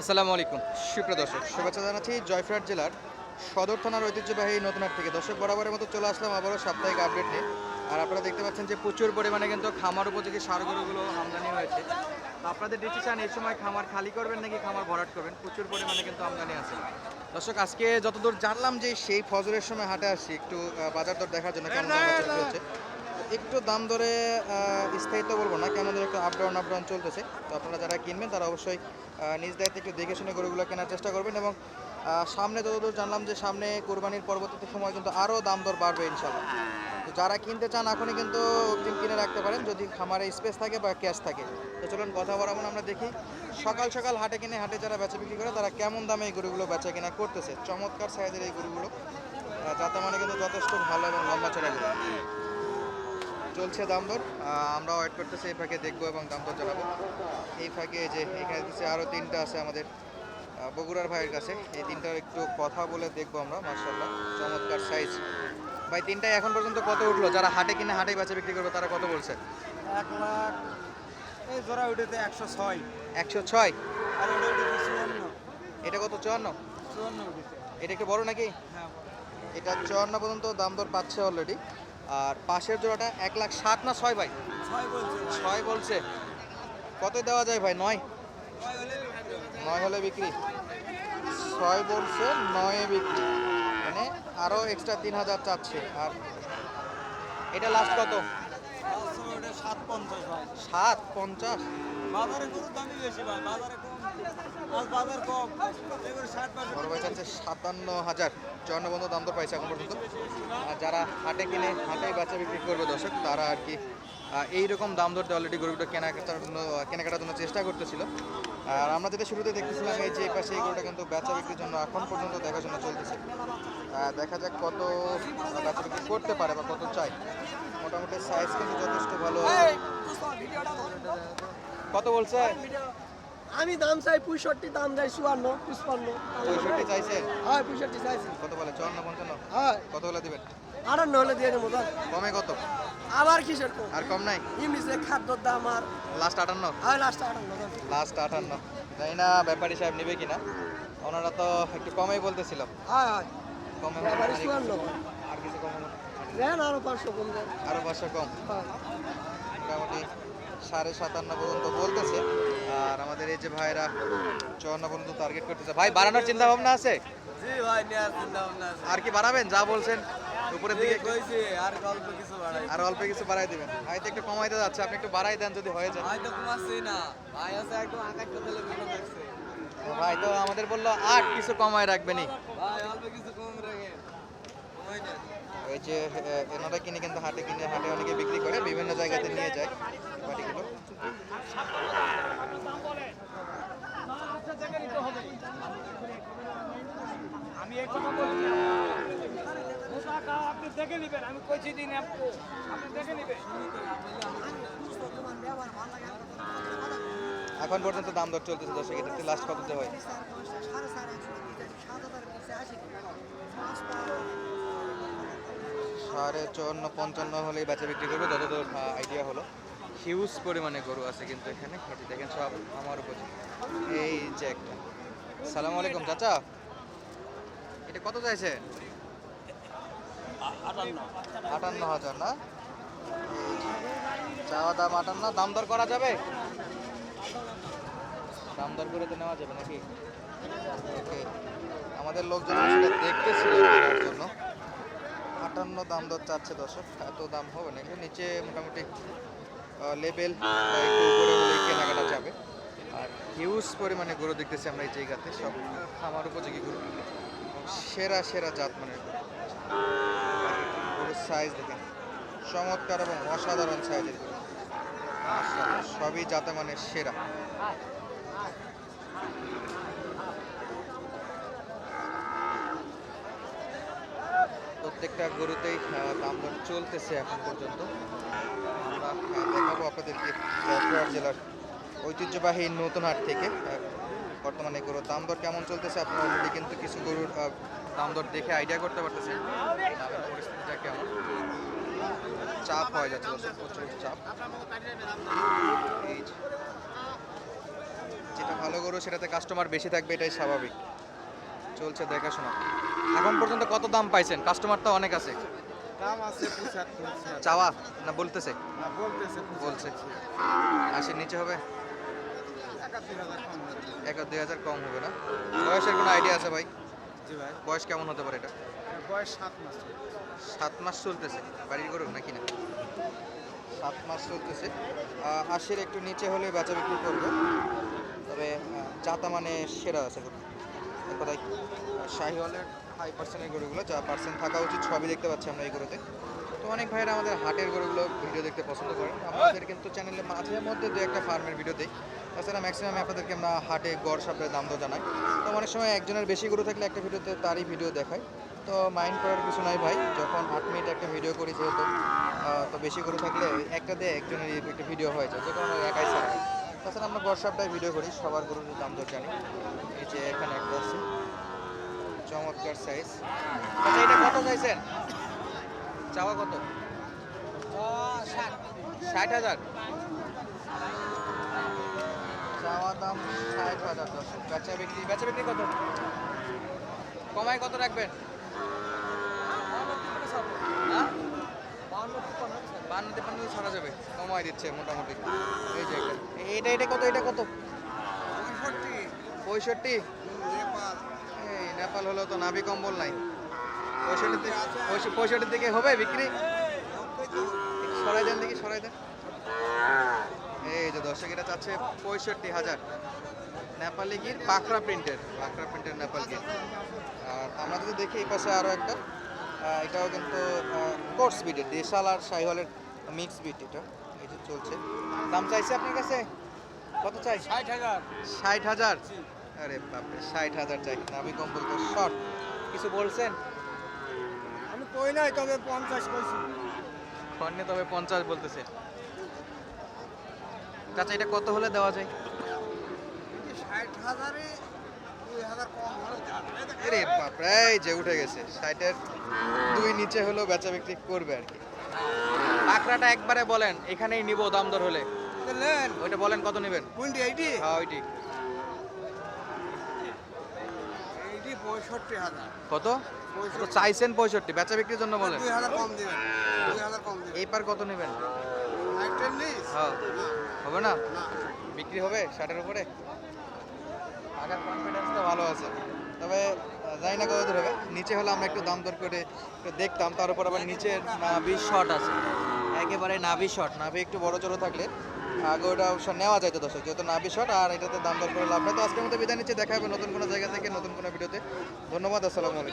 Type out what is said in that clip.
আসসালামু আলাইকুম। সুপ্রিয় দর্শক, শুভেচ্ছা জানাচ্ছি জয়ফ্রাট জেলার সদর থানার ঐতিহ্যবাহী নতুনহাট থেকে দর্শক, বরাবরের মতো চলে আসলাম আবারও সাপ্তাহিক আপডেট নিয়ে। আর আপনারা দেখতে পাচ্ছেন যে প্রচুর পরিমাণে কিন্তু খামার উপযোগী সার গরুগুলো আমদানি হয়েছে। আপনাদের ডিসিশন এই সময় খামার খালি করবেন নাকি খামার ভরাট করবেন? প্রচুর পরিমাণে কিন্তু আমদানি আছে। দর্শক, আজকে যতদূর জানলাম যে সেই ফজরের সময় হাটে আসছি একটু বাজার দর দেখার জন্য কেমন হচ্ছে একটু দাম আহ, স্থায়িত্ব বলব না ধরে একটু আপ ডাউন আপ ডাউন চলতেছে। তো আপনারা যারা কিনবেন তারা অবশ্যই নিজ দায়িত্বে একটু দেখে শুনে গরুগুলো কেনার চেষ্টা করবেন এবং সামনে যতদূর জানলাম যে সামনে কোরবানির পরবর্তী সময় কিন্তু আরও দাম দর বাড়বে ইনশাল্লাহ তো যারা কিনতে চান এখনই কিন্তু অগ্রিম কিনে রাখতে পারেন যদি খামারে স্পেস থাকে বা ক্যাশ থাকে। তো চলুন কথা বলাবো আমরা দেখি সকাল সকাল হাটে কিনে হাটে যারা বেচা বিক্রি করে তারা কেমন দামে এই গরুগুলো বেচা কিনা করতেছে? চমৎকার সাইজের এই গরুগুলো যাতে মানে কিন্তু যথেষ্ট ভালো এবং লম্বা চড়া গরু চলছে দাম দর। আমরা ওয়েট করতেছি এই ফাঁকে দেখব এবং দাম দর জানাব। এই ফাঁকে যে এখানে দেখতেছি আরও তিনটা আছে আমাদের বগুড়ার ভাইয়ের কাছে। এই তিনটার একটু কথা বলে দেখব আমরা মার্শাল্লাহ চমৎকার সাইজ ভাই তিনটাই এখন পর্যন্ত কত উঠল? যারা হাটে কিনে হাটে বেচা বিক্রি করবে তারা কত বলছে? এক লাখ এই জোড়া উঠেতে একশো ছয়। একশো ছয়? আর এটা কত চুয়ান্ন? চুয়ান্ন উঠেছে। এটা একটু বড় নাকি? হ্যাঁ এটা চুয়ান্ন পর্যন্ত দাম দর পাচ্ছে অলরেডি আর পাশের জোড়াটা এক লাখ সাত না ছয় ভাই? ছয় বলছে। কত দেওয়া যায় ভাই? নয়। নয় হলে বিক্রি? ছয় বলছে নয়ে বিক্রি। মানে আরও এক্সট্রা তিন হাজার চাচ্ছে। আর এটা লাস্ট কত? সাত পঞ্চাশ সাত পঞ্চাশ? বাজারে দামই বেশি ভাই। বাজারে বড় ভাই চাচ্ছে সাতান্ন হাজার। চুয়ান্ন বন্ধু দাম তো পাইছে এখন পর্যন্ত। আর যারা হাটে কিনে হাটে বাচ্চা বিক্রি করবে দর্শক তারা আর কি এইরকম দাম ধরতে অলরেডি গরুটা কেনাকাটার জন্য কেনাকাটার জন্য চেষ্টা করতেছিল। আর আমরা যেটা শুরুতে দেখতেছিলাম এই যে পাশে এই গরুটা কিন্তু বেচা বিক্রির জন্য এখন পর্যন্ত দেখাশোনা চলতেছে। দেখা যাক কত বেচা বিক্রি করতে পারে বা কত চাই মোটামুটি সাইজ কিন্তু যথেষ্ট ভালো। কত বলছে? আমি দাম চাই পঁয়ষট্টি দাম চাই চুয়ান্ন পুষ্পান্ন পঁয়ষট্টি চাইছে? হয় পঁয়ষট্টি চাইছি। কত বলে? চুয়ান্ন পঞ্চান্ন? হয়। কত হলে দিবেন? আটান্ন হলে দিয়ে দেবো ধর কমে কত? আবার কিসের কম? আর কম নাই? ইংলিশে খাদ্যর দাম আর লাস্ট আটান্ন? হয় লাস্ট আটান্ন লাস্ট আটান্ন। জানি না ব্যাপারী সাহেব নেবে কিনা। ওনারা তো একটু কমেই বলতেছিল। হয় হয়। কমে ব্যাপারে আর- চুয়ান্ন। আর কিছু কম? দেন আরও পাঁচশো কম দেন। আরও পাঁচশো কম। মোটামুটি সাড়ে সাতান্ন পর্যন্ত বলতেছে আর আমাদের এই যে ভাইরা চুয়ান্ন পর্যন্ত টার্গেট করতেছে। ভাই বাড়ানোর চিন্তা ভাবনা আছে? জি ভাই নেওয়ার চিন্তা ভাবনা আছে। আর কি বাড়াবেন? যা বলছেন উপরের দিকে কইছি আর অল্প কিছু বাড়াই। আর অল্প কিছু বাড়াই দিবেন। ভাই তো একটু কমাইতে যাচ্ছে আপনি একটু বাড়াই দেন যদি হয়ে যায়। কমাচ্ছি না। ভাই আছে আকাশ ভাই তো আমাদের বলল আট কিছু কমায় রাখবেনি ভাই অল্প কিছু কম কমাই ওই যে এনারা কিনে কিন্তু হাটে কিনে হাটে অনেকে বিক্রি করে বিভিন্ন জায়গাতে নিয়ে যায় বাটিগুলো আমি এই কথা বলছি আপনি দেখে নেবেন আমি কইছি দিন আপনি আপনি দেখে নেবেন। এখন পর্যন্ত দাম দর চলতেছে দর্শক এটা লাস্ট কততে হয়? সাড়ে চুয়ান্ন, পঞ্চান্ন হলেই বেচা বিক্রি করবে, যতদূর আইডিয়া হলো। হিউজ পরিমাণে গরু আছে কিন্তু এখানে। খাঁটি দেখেন সব আমার উপর। এই যে একটা। সালাম আলাইকুম, চাচা। এটা কত চাইছে? আটান্ন হাজার না? চাওয়া দাম আটান্ন, দাম দর করা যাবে? দাম দর করে তো নেওয়া যাবে নাকি? ওকে আমাদের লোকজন দেখতেছিল জন্য। আটান্ন দাম দর চাচ্ছে দর্শক, এত দাম হবে না। একটু নিচে মোটামুটি লেবেল কেনাকাটা যাবে। আর হিউজ পরিমাণে গরু দেখতেছি আমরা এই জায়গাতে, সব খামার উপযোগী গরু। সেরা সেরা জাত গরু। গরুর সাইজ দেখেন, চমৎকার এবং অসাধারণ সাইজের গরু। সবই জাতে মানে সেরা। প্রত্যেকটা গরুতেই দাম দর চলতেছে এখন পর্যন্ত। আমরা দেখাবো আপনাদেরকে জয়পুরহাট জেলার ঐতিহ্যবাহী নতুন হাট থেকে। বর্তমানে গরুর দাম দর কেমন চলতেছে? আপনারা অলরেডি কিন্তু কিছু গরুর দাম দর দেখে আইডিয়া করতে পারতেছেন। পরিস্থিতিটা কেমন? চাপ হয়ে যাচ্ছে প্রচুর চাপ। যেটা ভালো গরু সেটাতে কাস্টমার বেশি থাকবে, এটাই স্বাভাবিক। চলছে দেখাশোনা। এখন পর্যন্ত কত দাম পাইছেন? কাস্টমার তো অনেক আছে। দাম আছে চাওয়া? না বলতেছে? না বলতেছে বলছে। আশির নিচে হবে। এক দুই হাজার কম হবে না? বয়সের কোনো আইডিয়া আছে ভাই? ভাই। বয়স কেমন হতে পারে এটা? বয়স সাত মাস সাত মাস চলতেছে? বাড়ির গরু নাকি না? সাত মাস চলতেছে। আশির একটু নিচে হলে বেচা বিক্রি করবে। তবে জাতা মানে সেরা আছে কথায় শাহিওয়ালের হাই পার্সেন্টের গরুগুলো যা পার্সেন্ট থাকা উচিত সবই দেখতে পাচ্ছি আমরা এই গরুতে। তো অনেক ভাইয়েরা আমাদের হাটের গরুগুলো ভিডিও দেখতে পছন্দ করেন। আমাদের কিন্তু চ্যানেলে মাঝে মধ্যে দু একটা ফার্মের ভিডিও দিই। তাছাড়া ম্যাক্সিমাম আপনাদেরকে আমরা হাটে গড় সাপের দাম তো জানাই। তো অনেক সময় একজনের বেশি গরু থাকলে একটা ভিডিওতে তারই ভিডিও দেখায় তো মাইন্ড করার কিছু নাই ভাই যখন আট মিনিট একটা ভিডিও করি যেহেতু তো বেশি গরু থাকলে একটা দিয়ে একজনের একটা ভিডিও হয়ে যায় যে একাই ছাড়া হয়। তাছাড়া আমরা গড় ভিডিও করি, সবার গরুর দাম দর জানি। এই যে এখানে একটা আছে, চমৎকার সাইজ আচ্ছা এটা কত চাইছেন? চাওয়া কত? ষাট হাজার। চাওয়া দাম ষাট হাজার দশ বেচা বিক্রি বেচা বিক্রি কত? কমায় কত রাখবেন? বান্ন তিপ্পান্ন ছাড়া যাবে। কমাই দিচ্ছে মোটামুটি। এই যে এটা এটা কত এটা কত? পঁয়ষট্টি। এই নেপাল হলেও তো নাভি কম্বল নাই। পঁয়ষট্টি থেকে পঁয়ষ- পঁয়ষট্টি থেকে হবে বিক্রি? সরাই দেন দেখি সরাই দেন। এই যে দর্শক এটা চাচ্ছে পঁয়ষট্টি হাজার। নেপালি গির পাকড়া প্রিন্টের। পাকড়া প্রিন্টের নেপাল গির। আর আমরা যদি দেখি এই পাশে আরও একটা। এটাও কিন্তু কোর্স বিটের দেশাল আর শাহিওয়ালের মিক্স বিট এটা এই যে চলছে। দাম চাইছে আপনার কাছে? কত চাই? ষাট হাজার। ষাট হাজার? আরে বাপরে ষাট হাজার চাই আমি কম্বল তো শর্ট কিছু বলছেন? আমি কই নাই তবে পঞ্চাশ কইছি। খন্ডে তবে পঞ্চাশ বলতেছে। চাচা এটা কত হলে দেওয়া যায়? ষাট হাজারে হলে বাপরে এই যে উঠে গেছে। ষাটের দুই নিচে হলেও বেচা বিক্রি করবে আর কি। কাঁকড়াটা একবারে বলেন এখানেই নিব দাম দর হলে। ওইটা বলেন কত নেবেন? কোনটি এইটি? হ্যাঁ ওইটি। এইটি পঁয়ষট্টি হাজার। কত? তো চাইছেন পঁয়ষট্টি বেচা বিক্রির জন্য বলেন। দুই হাজার কম দিবেন দুই হাজার কম দিবেন। এই কত নেবেন? হ্যাঁ। হবে না? বিক্রি হবে ষাটের উপরে? আগার ভালো আছে। তবে জানি না কত হবে। নিচে হলে আমরা একটু দাম দর করে দেখতাম, তার উপর আবার নিচে নাভি শট আছে। একেবারে নাভি শট নাভি একটু বড় চড়ো থাকলে আগে ওটা অবশ্য নেওয়া যায় তো দর্শক, যেহেতু নাভি শট আর এটাতে দাম দর করে লাভ নেই। তো আজকের মতো বিদায় নিচ্ছে। দেখা হবে নতুন কোনো জায়গা থেকে, নতুন কোনো ভিডিওতে। ধন্যবাদ, আসসালামু আলাইকুম।